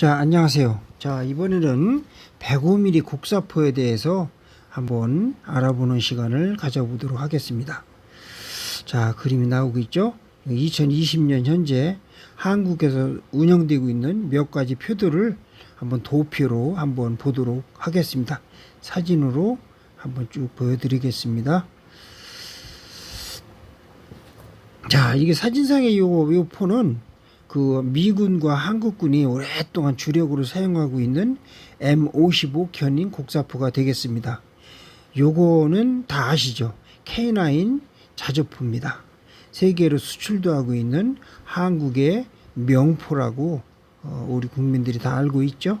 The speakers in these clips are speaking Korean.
자, 안녕하세요. 자, 이번에는 105mm 국사포에 대해서 한번 알아보는 시간을 가져보도록 하겠습니다. 자, 그림이 나오고 있죠? 2020년 현재 한국에서 운영되고 있는 몇 가지 표들을 한번 도표로 한번 보도록 하겠습니다. 사진으로 한번 쭉 보여드리겠습니다. 자, 이게 사진상의 요, 요 포는 그 미군과 한국군이 오랫동안 주력으로 사용하고 있는 M55 견인 곡사포가 되겠습니다. 요거는 다 아시죠? K9 자주포입니다. 세계로 수출도 하고 있는 한국의 명포라고 어, 우리 국민들이 다 알고 있죠.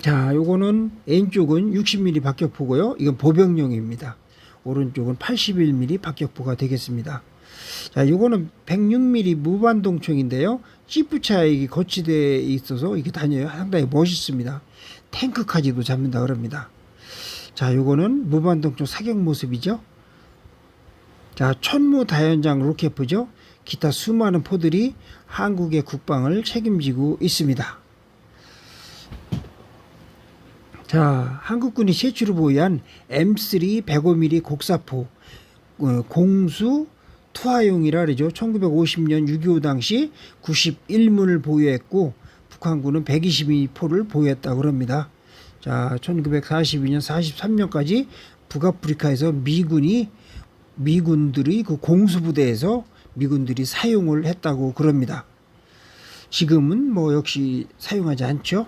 자, 요거는 왼쪽은 60mm 박격포고요. 이건 보병용입니다. 오른쪽은 81mm 박격포가 되겠습니다. 자, 요거는 106mm 무반동총인데요. 지프차에 거치되어 있어서 이게 다녀요. 상당히 멋있습니다. 탱크까지도 잡는다 그럽니다. 자, 요거는 무반동총 사격 모습이죠. 자, 천무 다연장 로켓포죠. 기타 수많은 포들이 한국의 국방을 책임지고 있습니다. 자, 한국군이 최초로 보유한 M3 105mm 곡사포 어, 공수 투하용이라 그러죠. 1950년 6.25 당시 91문을 보유했고 북한군은 122포를 보유했다고 그럽니다. 자, 1942년 43년까지 북아프리카에서 미군이 미군들이 그 공수부대에서 미군들이 사용을 했다고 그럽니다. 지금은 뭐 역시 사용하지 않죠.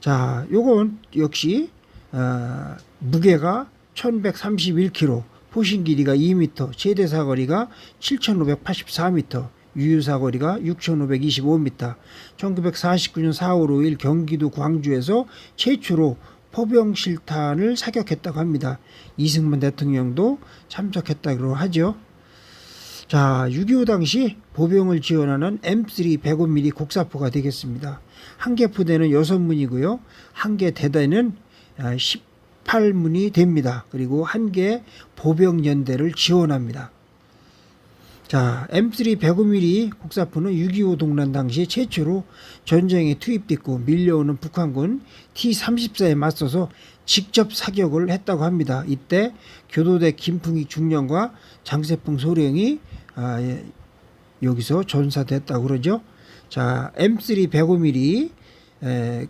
자, 요건 역시 어, 무게가 1131kg, 포신 길이가 2m, 최대 사거리가 7584m, 유유 사거리가 6525m. 1949년 4월 5일 경기도 광주에서 최초로 포병 실탄을 사격했다고 합니다. 이승만 대통령도 참석했다고 하죠. 자, 6.25 당시 보병을 지원하는 M3 105mm 곡사포가 되겠습니다. 한 개 부대는 6문이고요. 한 개 대대는 18문이 됩니다. 그리고 한 개 보병 연대를 지원합니다. 자, M3 105mm 곡사포는 6.25 동란 당시 최초로 전쟁에 투입됐고 밀려오는 북한군 T-34에 맞서서 직접 사격을 했다고 합니다. 이때 교도대 김풍희 중령과 장세풍 소령이 아, 예, 여기서 전사됐다고 그러죠. 자, M3 105mm 에,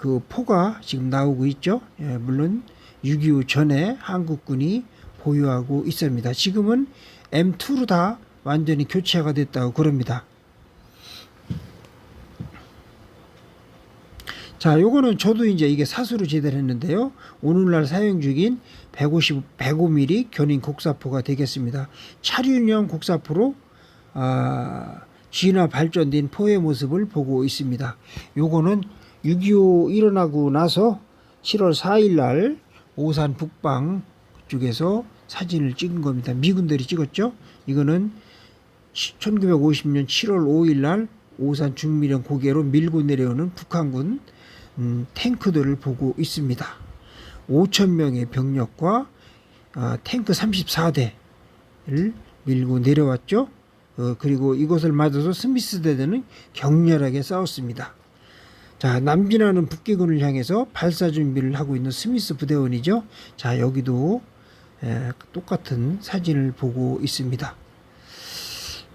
그 포가 지금 나오고 있죠. 예, 물론 6.25 전에 한국군이 보유하고 있습니다. 지금은 M2로 다 완전히 교체가 됐다고 그럽니다. 자, 요거는 저도 이제 이게 사수로 제대로 했는데요. 오늘날 사용 중인 150, 105mm 견인 곡사포가 되겠습니다. 차륜형 곡사포로 아, 진화 발전된 포의 모습을 보고 있습니다. 요거는 6.25 일어나고 나서 7월 4일 날 오산 북방 쪽에서 사진을 찍은 겁니다. 미군들이 찍었죠. 이거는 1950년 7월 5일 날 오산 중미령 고개로 밀고 내려오는 북한군 음, 탱크들을 보고 있습니다. 5천 명의 병력과 아, 탱크 34대를 밀고 내려왔죠. 어, 그리고 이것을 맞아서 스미스 대대는 격렬하게 싸웠습니다. 자, 남진하는 북기군을 향해서 발사 준비를 하고 있는 스미스 부대원이죠. 자, 여기도 에, 똑같은 사진을 보고 있습니다.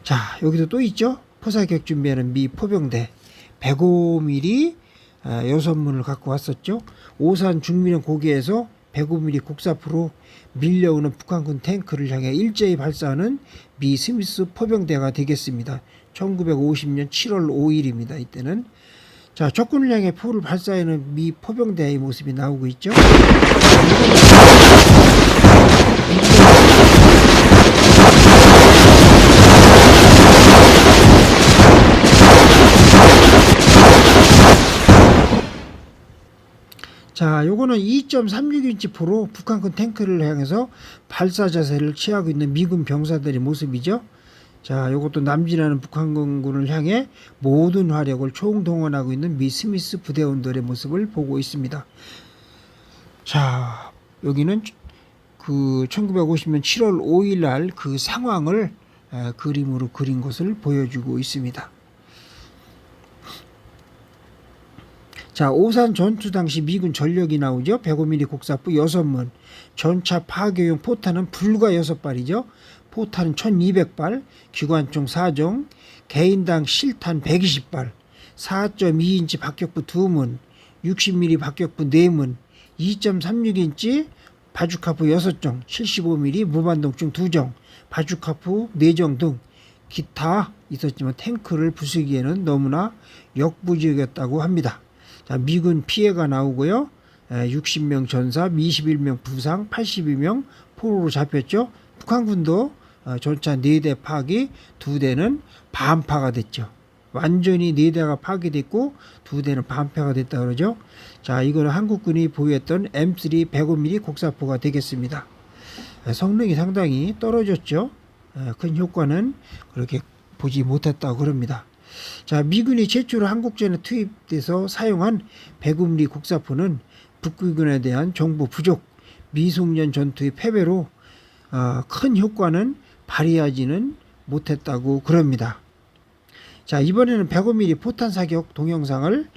자, 여기도 또 있죠. 포사격 준비하는 미 포병대 105mm 아, 여섯 문을 갖고 왔었죠. 오산 중민형 고개에서 105mm 국사프로 밀려오는 북한군 탱크를 향해 일제히 발사하는 미 스미스 포병대가 되겠습니다. 1950년 7월 5일입니다. 이때는 자 적군을 향해 포를 발사하는 미 포병대의 모습이 나오고 있죠. 자, 요거는 2.36인치 포로 북한군 탱크를 향해서 발사 자세를 취하고 있는 미군 병사들의 모습이죠. 자, 요것도 남진하는 북한군을 향해 모든 화력을 총동원하고 있는 미 스미스 부대원들의 모습을 보고 있습니다. 자, 여기는 그 1950년 7월 5일 날 그 상황을 에, 그림으로 그린 것을 보여주고 있습니다. 자, 오산 전투 당시 미군 전력이 나오죠. 105mm 곡사포 6문. 전차 파괴용 포탄은 불과 6발이죠. 포탄은 1200발, 기관총 4종, 개인당 실탄 120발, 4.2인치 박격부 2문, 60mm 박격부 4문, 2.36인치 바주카프 6종, 75mm 무반동총 2종, 바주카프 4종 등 기타 있었지만 탱크를 부수기에는 너무나 역부족이었다고 합니다. 자, 미군 피해가 나오고요. 에, 60명 전사, 21명 부상, 82명 포로로 잡혔죠. 북한군도 어, 전차 4대 파기, 2대는 반파가 됐죠. 완전히 4대가 파괴됐고 2대는 반파가 됐다 그러죠. 자, 이거는 한국군이 보유했던 M3 105mm 곡사포가 되겠습니다. 에, 성능이 상당히 떨어졌죠. 에, 큰 효과는 그렇게 보지 못했다고 그럽니다. 자, 미군이 최초로 한국전에 투입돼서 사용한 105mm 곡사포는 북부군에 대한 정보 부족, 미송년 전투의 패배로 어, 큰 효과는 발휘하지는 못했다고 그럽니다. 자, 이번에는 105mm 포탄 사격 동영상을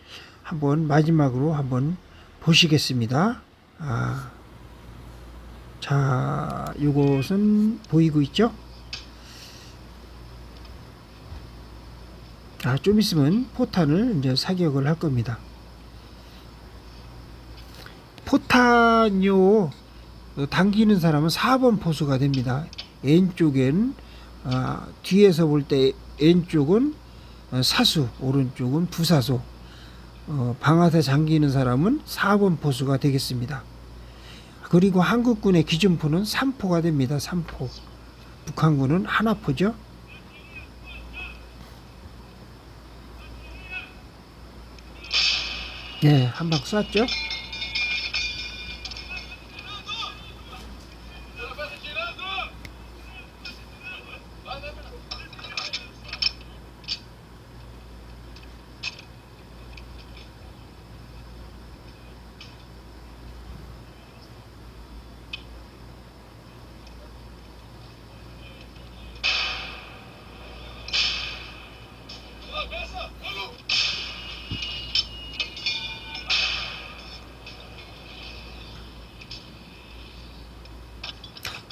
한번 마지막으로 한번 보시겠습니다. 아, 자, 요것은 보이고 있죠? 아, 좀 있으면 포탄을 이제 사격을 할 겁니다. 포탄요 어, 당기는 사람은 4번 포수가 됩니다. 왼쪽엔 아, 뒤에서 볼 때 왼쪽은 어, 사수, 오른쪽은 부사수. 어, 방아쇠 잠기는 사람은 4번 포수가 되겠습니다. 그리고 한국군의 기준포는 3포가 됩니다. 3포. 북한군은 하나포죠. 네, 한 방 쐈죠.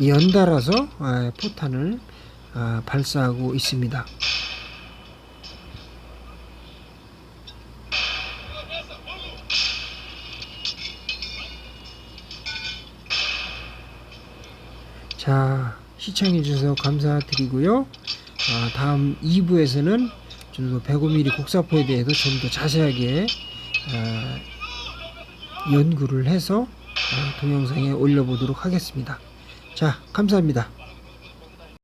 연달아서 아, 포탄을 아, 발사하고 있습니다. 자, 시청해 주셔서 감사드리고요. 아, 다음 2부에서는 좀 더 105mm 곡사포에 대해서 좀 더 자세하게 아, 연구를 해서 아, 동영상에 올려보도록 하겠습니다. 자, 감사합니다.